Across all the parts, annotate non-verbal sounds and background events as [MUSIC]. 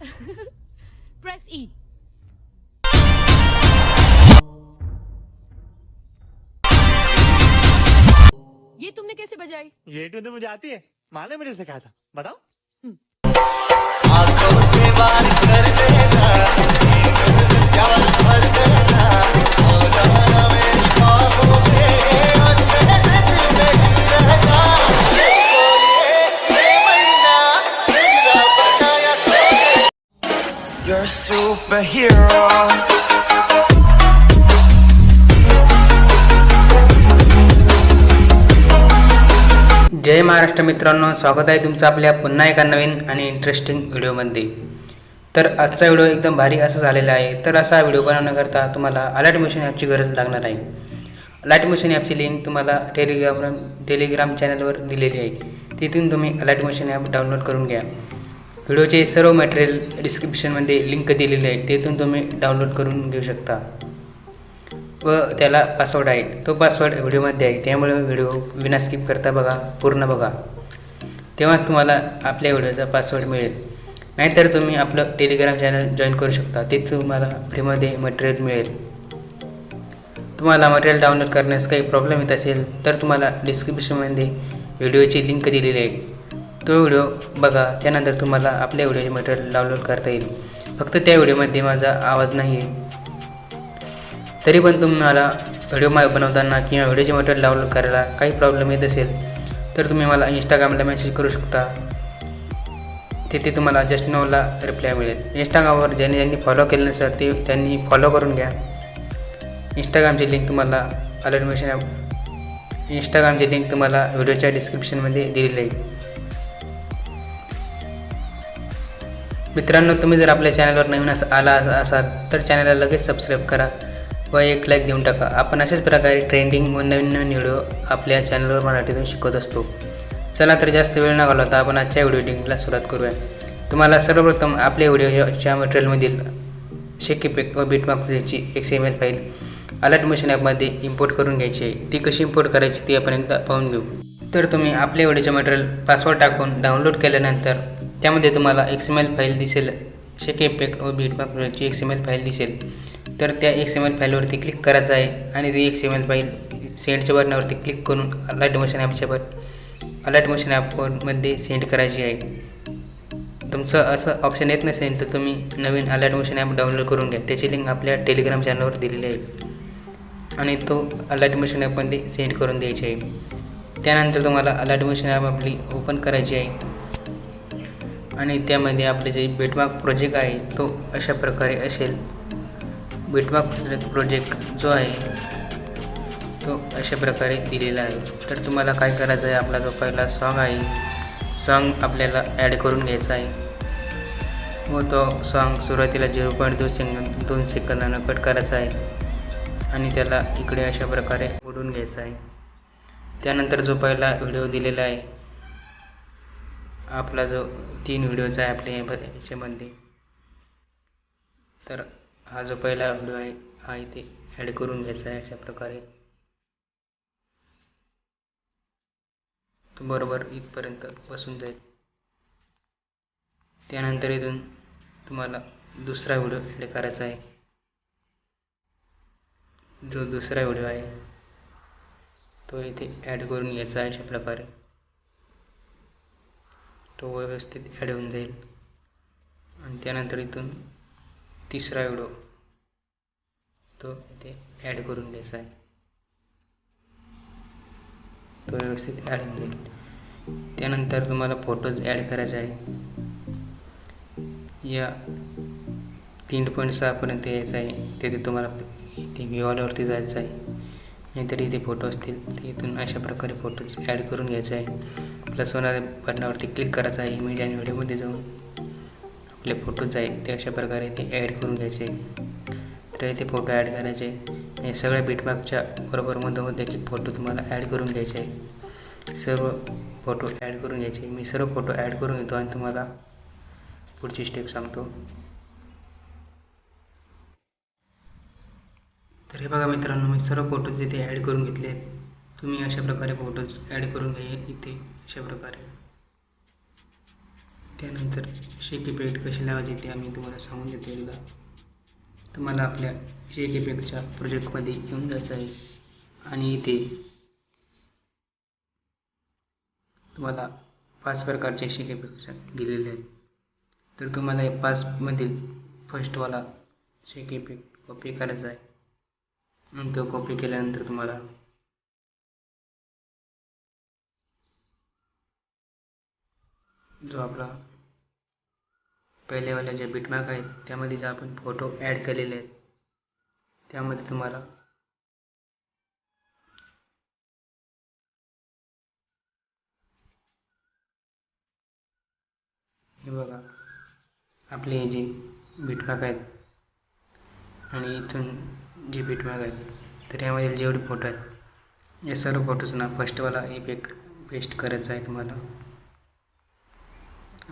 [LAUGHS] Press E. ये तुमने कैसे बजाई? ये ट्यून तो मुझे आती है। माने मुझे सिखाया था। बताओ। Superhero. जय महाराष्ट्र मित्रांनो स्वागत आहे तुमचं आपल्या पुन्हा एका नवीन आणि इंटरेस्टिंग व्हिडिओमध्ये. तर आजचा व्हिडिओ एकदम भारी असा झालेला आहे तर असा व्हिडिओ बनवण्याकरता तुम्हाला अलर्ट मोशन ॲपची गरज लागणार आहे. अलर्ट मोशन ॲपची लिंक तुम्हाला टेलिग्राम टेलिग्राम चॅनलवर दिलेली आहे. तिथून तुम्ही अलर्ट मोशन ॲप डाउनलोड करून घ्या. व्हिडिओचे सर्व मटेरियल डिस्क्रिप्शनमध्ये लिंक दिलेली आहे तेथून तुम्ही डाउनलोड करून घेऊ शकता. व त्याला पासवर्ड आहे. तो पासवर्ड व्हिडिओमध्ये आहे. त्यामुळे व्हिडिओ विना स्किप करता बघा पूर्ण बघा. तेव्हाच तुम्हाला आपल्या व्हिडिओचा पासवर्ड मिळेल. नाहीतर तुम्ही आपलं टेलिग्राम चॅनल जॉईन करू शकता. ते तुम्हाला फ्रीमध्ये मटेरियल मिळेल. तुम्हाला मटेरियल डाउनलोड करण्यास काही प्रॉब्लेम येत असेल तर तुम्हाला डिस्क्रिप्शनमध्ये व्हिडिओची लिंक दिलेली आहे. तो व्हिडिओ बघा त्यानंतर तुम्हाला आपल्या व्हिडिओचे मटेरियल डाउनलोड करता येईल. फक्त त्या व्हिडिओमध्ये माझा आवाज नाही आहे. तरी पण तुम्हाला व्हिडिओ मा बनवताना किंवा व्हिडिओचे मटेरियल डाउनलोड करायला काही प्रॉब्लेम येत असेल तर तुम्ही मला इंस्टाग्रामला मेसेज करू शकता. तिथे तुम्हाला जस्ट नोला रिप्लाय मिळेल. इंस्टाग्रामवर ज्यांनी ज्यांनी फॉलो केलं नसेल ते त्यांनी फॉलो करून घ्या. इंस्टाग्रामची लिंक तुम्हाला अलर्ट ॲप इंस्टाग्रामची लिंक तुम्हाला व्हिडिओच्या डिस्क्रिप्शनमध्ये दिलेली आहे. मित्रांनो तुम्ही जर आपल्या चॅनलवर नवीन असं आला असाल तर चॅनलला लगेच सबस्क्राईब करा व एक लाईक देऊन टाका. आपण अशाच प्रकारे ट्रेंडिंग व नवीन नवीन व्हिडिओ आपल्या चॅनलवर मराठीतून शिकत असतो. चला तर जास्त वेळ न घालवता आपण आजच्या व्हिडिओ डिंगला सुरुवात करूया. तुम्हाला सर्वप्रथम आपल्या व्हिडिओच्या मटेरियलमधील शेक इफेक्ट व बीटमार्कची X M L file Alight machine ॲपमध्ये इम्पोर्ट करून घ्यायची आहे. ती कशी इम्पोर्ट करायची ती आपण एकदा पाहून घेऊ. तर तुम्ही आपल्या व्हिडिओचे मटेरियल पासवर्ड टाकून डाउनलोड केल्यानंतर त्यामध्ये तुम्हाला एक्स एम एल फाईल दिसेल. शेक इफेक्ट व बीटमार्कची एक्स एम एल फाईल दिसेल. तर त्या एक्स एम एल फाईलवरती क्लिक करायचं आहे आणि ती एक्स एम एल फाईल सेंडच्या बटनावरती क्लिक करून अलर्ट मोशन ॲपच्या बट अलर्ट मोशन ॲपमध्ये सेंड करायची आहे. तुमचं असं ऑप्शन येत नसेल तर तुम्ही नवीन अलर्ट मोशन ॲप डाउनलोड करून घ्या. त्याची लिंक आपल्या टेलिग्राम चॅनलवर दिलेली आहे. आणि तो अलर्ट मोशन ॲपमध्ये सेंड करून द्यायची आहे. त्यानंतर तुम्हाला अलर्ट मोशन ॲप आपली ओपन करायची आहे. आणि त्यामध्ये आपले जे बेटमार्क प्रोजेक्ट आहे तो अशा प्रकारे असेल. बिटमार्क प्रोजेक्ट जो आहे तो अशा प्रकारे दिलेला आहे. तर तुम्हाला काय करायचं आहे आपला जो पहिला सॉन्ग आहे सॉन्ग आपल्याला ॲड करून घ्यायचा आहे. व तो सॉन्ग सुरुवातीला झिरो पॉईंट दोन सेकंद दोन सेकंदानं कट करायचा आहे. आणि त्याला इकडे अशा प्रकारे ओढून घ्यायचा आहे. त्यानंतर जो पहिला व्हिडिओ दिलेला आहे आपला जो तीन व्हिडिओचा आहे आपल्या याच्यामध्ये. तर हा जो पहिला व्हिडिओ आहे हा इथे ॲड करून घ्यायचा आहे अशा प्रकारे. तो बरोबर इथपर्यंत बसून जाईल. त्यानंतर इथून तुम्हाला दुसरा व्हिडिओ ॲड करायचा आहे. जो दुसरा व्हिडिओ आहे तो इथे ॲड करून घ्यायचा आहे अशा प्रकारे. तो व्यवस्थित ॲड होऊन जाईल. आणि त्यानंतर इथून तिसरा व्हिडिओ तो इथे ॲड करून घ्यायचा आहे. तो व्यवस्थित ॲड होऊन जाईल. त्यानंतर तुम्हाला फोटोज ॲड करायचे आहे. या तीन पॉईंट सहापर्यंत यायचं आहे. तिथे तुम्हाला इथे विवाल्यावरती जायचं आहे. नाहीतर इथे फोटो असतील. तर इथून अशा प्रकारे फोटोज ॲड करून घ्यायचे आहे. प्लस होणाऱ्या बटनावरती क्लिक करायचं आहे. इमेज आणि व्हिडिओमध्ये जाऊन आपले फोटोज आहेत ते अशा प्रकारे ते ॲड करून घ्यायचे. तर इथे फोटो ॲड करायचे. हे सगळ्या बीटमार्कच्या बरोबर मधोमध एक फोटो तुम्हाला ॲड करून घ्यायचे आहे. सर्व फोटो ॲड करून घ्यायचे. मी सर्व फोटो ॲड करून घेतो आणि तुम्हाला पुढची स्टेप सांगतो. तर हे बघा मित्रांनो मी सर्व फोटो तिथे ॲड करून घेतले आहेत तुम्ही अशा प्रकारे फोटोज ॲड करून घ्या इथे अशा प्रकारे. त्यानंतर शेक इफेक्ट कशी लावायची ते आम्ही तुम्हाला सांगून देतो एकदा. तुम्हाला आपल्या शेक इफेक्टच्या प्रोजेक्टमध्ये येऊन जायचं आहे. आणि इथे तुम्हाला पाच प्रकारचे शेक इफेक्ट दिलेले आहेत. तर तुम्हाला या पाचमधील फर्स्टवाला शेक इफेक्ट कॉपी करायचा आहे. आणि तो कॉपी केल्यानंतर तुम्हाला जो आपला पहिल्यावाल्या ज्या बिटमॅक आहेत त्यामध्ये जे आपण फोटो ॲड केलेले आहेत त्यामध्ये तुम्हाला हे बघा आपले हे जे बिटमॅक आहेत आणि इथून जे बिटमॅक आहेत तर यामधील जेवढे फोटो आहेत या सर्व फोटोजना फर्स्टवाला इफेक्ट पेस्ट करायचा आहे तुम्हाला.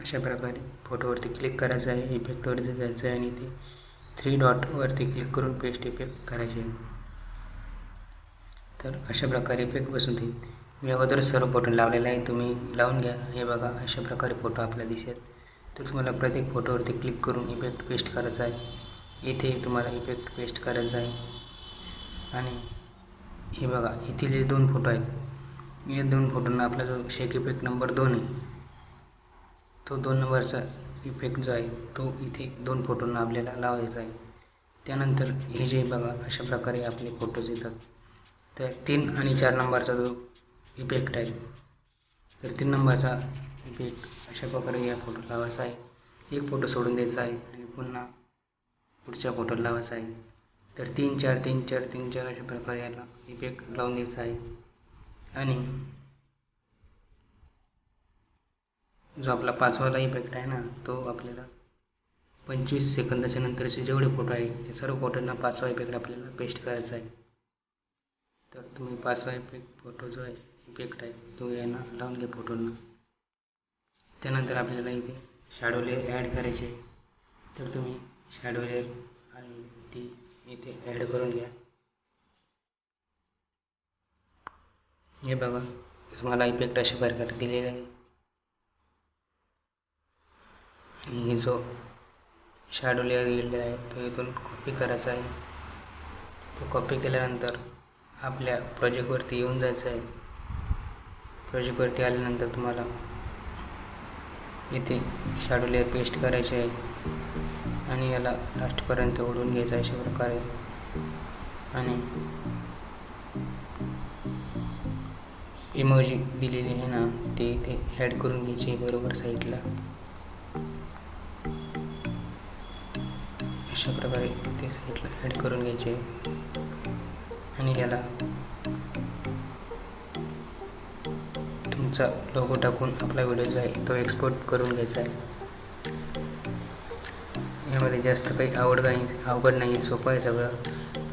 अशा प्रकारे फोटोवरती क्लिक करायचं आहे. इफेक्टवरती जायचं आहे आणि ते थ्री डॉटवरती क्लिक करून पेस्ट इफेक्ट करायचे आहे. तर अशा प्रकारे इफेक्ट बसून देईल मी अगोदर सर्व फोटो लावलेला आहे. तुम्ही लावून घ्या. हे बघा अशा प्रकारे फोटो आपल्याला दिसेल. तर तुम्हाला प्रत्येक फोटोवरती क्लिक करून इफेक्ट पेस्ट करायचा आहे. इथे तुम्हाला इफेक्ट पेस्ट करायचा आहे. आणि हे बघा इथे जे दोन फोटो आहेत. या दोन फोटोंना आपला जो शेक इफेक्ट नंबर दोन आहे तो दोन नंबरचा इफेक्ट जो आहे तो इथे दोन फोटोंना आपल्याला लावायचा आहे. त्यानंतर हे जे बघा अशा प्रकारे आपले फोटोज येतात. तर तीन आणि चार नंबरचा जो इफेक्ट आहे तर तीन नंबरचा इफेक्ट अशा प्रकारे या फोटो लावायचा आहे. एक फोटो सोडून द्यायचा आहे आणि पुन्हा पुढच्या फोटोला लावायचा आहे. तर तीन चार तीन चार तीन चार अशा प्रकारे याला इफेक्ट लावून द्यायचा आहे. आणि जो आपला पाचवाला इफेक्ट आहे ना तो आपल्याला पंचवीस सेकंदाच्या नंतरचे जेवढे फोटो आहे ते सर्व फोटोंना पाचवा इफेक्ट आपल्याला पेस्ट करायचा आहे. तर तुम्ही पाचवा इफेक्ट फोटो जो आहे इफेक्ट आहे तो यांना लावून घ्या फोटोंना त्यानंतर आपल्याला इथे शॅडो लेअर ॲड करायचे तर तुम्ही शॅडो लेअर आणि ती इथे ॲड करून घ्या. हे बघा तुम्हाला इफेक्ट अशा प्रकारे दिलेला आहे. आणि जो शॅडो लेअर दिलेला आहे तो इथून कॉपी करायचा आहे. तो कॉपी केल्यानंतर आपल्या प्रोजेक्टवरती येऊन जायचं आहे. प्रोजेक्टवरती आल्यानंतर तुम्हाला इथे शॅडो लेअर पेस्ट करायचे आहे आणि याला लास्टपर्यंत ओढून घ्यायचं आहे अशा प्रकारे. आणि इमोजी दिलेली आहे ना ते इथे ॲड करून घ्यायची बरोबर साईडला अशा प्रकारे ते साईडला ॲड करून घ्यायचे. आणि याला तुमचा लोगो टाकून आपला व्हिडिओ जो आहे तो एक्सपोर्ट करून घ्यायचा आहे. यामध्ये जास्त काही आवड काही अवघड नाही आहे सोपं आहे सगळं.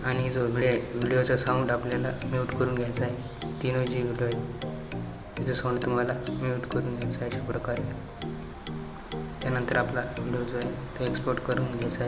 आणि जो व्हिडिओ आहे व्हिडिओचा साऊंड आपल्याला म्यूट करून घ्यायचा आहे. तीन जी व्हिडिओ आहे त्याचं साऊंड तुम्हाला म्यूट करून घ्यायचा आहे अशा प्रकारे. त्यानंतर आपला व्हिडिओ जो आहे तो एक्सपोर्ट करून घ्यायचा आहे.